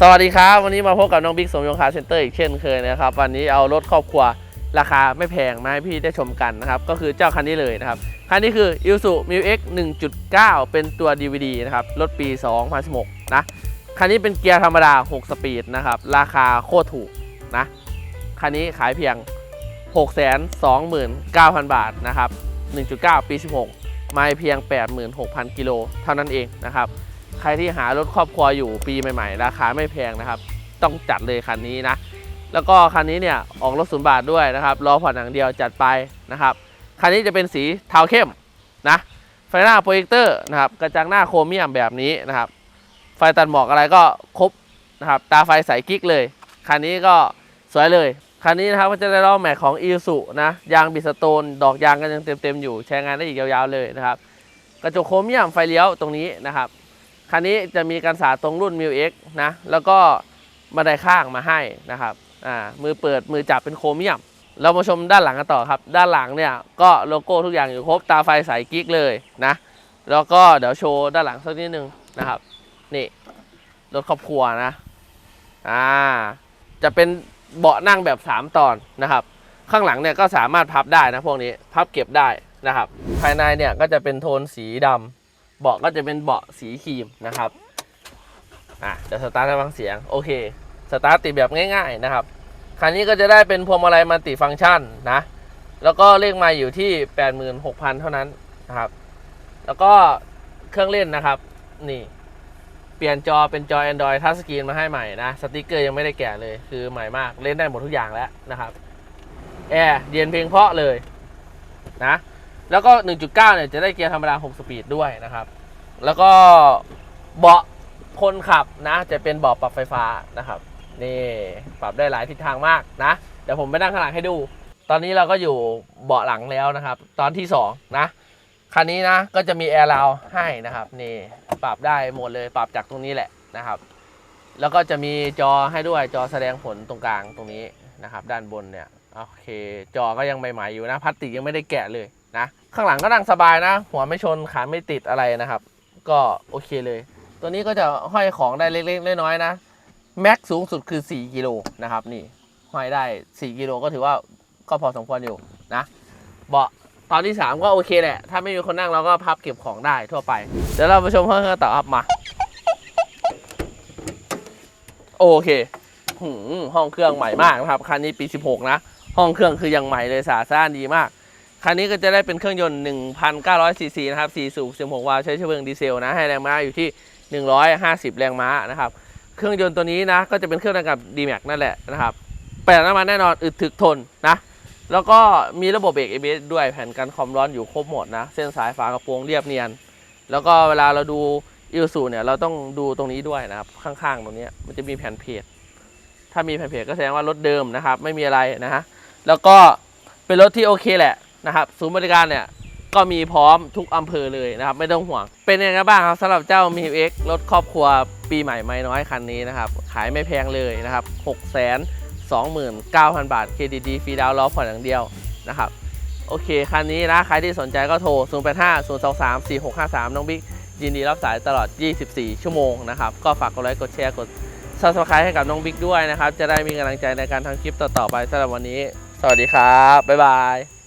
สวัสดีครับ วันนี้มาพบกับน้องบิ๊กสมยงคาร์เซ็นเตอร์อีกเช่นเคยนะครับ วันนี้เอารถครอบครัวราคาไม่แพงมาให้พี่ได้ชมกันนะครับ ก็คือเจ้าคันนี้เลยนะครับ คันนี้คือ i s u m i x 1.9 เป็นตัว DVD นะครับ รถปี 2016 นะ คันนี้เป็นเกียร์ธรรมดา 6 สปีดนะครับ ราคาโคตรถูกนะ คันนี้ขายเพียง 629,000 บาทนะครับ 1.9 ปี 16 ไม่เพียง 86,000 กิโลเท่านั้นเองนะครับ ใครที่หารถครอบครัวอยู่ปีใหม่ๆ ราคาไม่แพงนะครับ ต้องจัดเลยคันนี้นะ แล้วก็คันนี้เนี่ยออกรถศูนย์บาทด้วยนะครับล้อผ่อนอย่างเดียวจัดไปนะครับ คันนี้จะเป็นสีเทาเข้มนะไฟหน้าโปรเจคเตอร์นะครับกระจังหน้าโครเมียมแบบนี้นะครับ ไฟตัดหมอกอะไรก็ครบนะครับตาไฟใสกิ๊กเลย คันนี้ก็สวยเลยคันนี้นะครับก็จะได้ล้อแม็กของ i s u นะยางบิสโตน ดอกยางก็ยังเต็มๆอยู่ ใช้งานได้อีกยาวๆเลยนะครับ กระจกโครเมียมไฟเลี้ยวตรงนี้นะครับ คันนี้จะมีกันสาตรงรุ่น m ิ X นะ แล้วก็บันได้ข้างมาให้นะครับอ่ามือเปิดมือจับเป็นโครเมียม เรามาชมด้านหลังกันต่อครับ ด้านหลังเนี่ยก็โลโก้ทุกอย่างอยู่ครบตาไฟใสกิ๊กเลยนะ แล้วก็เดี๋ยวโชว์ด้านหลังสักนิดนึงนะครับ นี่รถครอบครัวนะอ่าจะเป็นเบาะนั่งแบบ 3 ตอนนะครับ ข้างหลังเนี่ยก็สามารถพับได้นะพวกนี้พับเก็บได้นะครับ ภายในเนี่ยก็จะเป็นโทนสีดำ เบาะก็จะเป็นเบาะสีครีมนะครับอะเดี๋ยวสตาร์ทให้ฟังเสียงโอเคสตาร์ทติดแบบง่าย ๆนะครับคันนี้ก็จะได้เป็นพวงมาลัยมัลติฟังก์ชันนะแล้วก็เลขมาอยู่ที่ 86,000 เท่านั้นนะครับ แล้วก็เครื่องเล่นนะครับ นี่ เปลี่ยนจอเป็นจอ Android Touch Screen มาให้ใหม่นะ สติกเกอร์ยังไม่ได้แกะเลย คือใหม่มาก เล่นได้หมดทุกอย่างแล้วนะครับ แอร์เดียนเพลงเพาะเลยนะ แล้วก็ 1.9 เนี่ยจะได้เกียร์ธรรมดา 6 สปีดด้วยนะครับ แล้วก็เบาะคนขับนะ จะเป็นเบาะปรับไฟฟ้านะครับ นี่ปรับได้หลายทิศทางมากนะ เดี๋ยวผมไปนั่งข้างหลังให้ดู ตอนนี้เราก็อยู่เบาะหลังแล้วนะครับ ตอนที่ 2 นะคันนี้นะก็จะมีแอร์ราวให้นะครับนี่ปรับได้หมดเลยปรับจากตรงนี้แหละนะครับ แล้วก็จะมีจอให้ด้วยจอแสดงผลตรงกลางตรงนี้นะครับ ด้านบนเนี่ยโอเค จอก็ยังใหม่ๆอยู่นะพลาสติกยังไม่ได้แกะเลย นะข้างหลังก็นั่งสบายนะ หัวไม่ชนขาไม่ติดอะไรนะครับ ก็โอเคเลย ตัวนี้ก็จะห้อยของได้เล็กๆน้อยๆนะแม็กสูงสุดคือ 4 กิโลนะครับนี่ห้อยได้ 4 กิโลก็ถือว่าก็พอสมควรอยู่นะเบาะตอนที่ 3 ก็โอเคแหละ ถ้าไม่มีคนนั่งเราก็พับเก็บของได้ทั่วไป เดี๋ยวเราไปชมห้องเครื่องต่อครับมา โอเคห้องเครื่องใหม่มากนะครับ คันนี้ปี 16 นะ ห้องเครื่องคือยังใหม่เลยสะอาดสะอ้านดีมาก คันนี้ก็จะได้เป็นเครื่องยนต์ 1,900ซีซีนะครับ4สูบ16 วาล์วใช้เชื้อเพลิงดีเซลนะ ให้แรงม้าอยู่ที่ 150 แรงม้านะครับ เครื่องยนต์ตัวนี้นะ ก็จะเป็นเครื่องเดียวกับ D-Max นั่นแหละนะครับแปดน้ำมันแน่นอนอึดถึกทนนะ แล้วก็มีระบบเบรก ABS ด้วยแผ่นกันความร้อนอยู่ครบหมดนะ เส้นสายฝากระโปรงเรียบเนียน แล้วก็เวลาเราดูอิลสูเนี่ยเราต้องดูตรงนี้ด้วยนะครับ ข้างๆ ตรงนี้มันจะมีแผ่นเพจถ้ามีแผ่นเพจก็แสดงว่ารถเดิมนะครับ ไม่มีอะไรนะฮะแล้วก็เป็นรถที่โอเคแหละ นะครับศูนย์บริการเนี่ยก็มีพร้อมทุกอำเภอเลยนะครับ ไม่ต้องห่วง เป็นยังไงบ้างครับสำหรับเจ้า m ิ X รถครอบครัวปีใหม่ไม่น้อยคันนี้นะครับ ขายไม่แพงเลยนะครับ6 2 9 0 0 0 บาท KDD ฟรีดาวน์ล้อผ่อนอย่างเดียวนะครับ โอเค คันนี้นะ ใครที่สนใจก็โทร 0 8 5 0 2 3 4 6 5 3 น้องบิ๊กยินดีรับสายตลอด 24 ชั่วโมงนะครับ ก็ฝากกดไลค์กดแชร์กด subscribe ให้กับน้องบิ๊กด้วยนะครับ จะได้มีกำลังใจในการทำคลิปต่อๆไปสำหรับวันนี้ สวัสดีครับบ๊ายบาย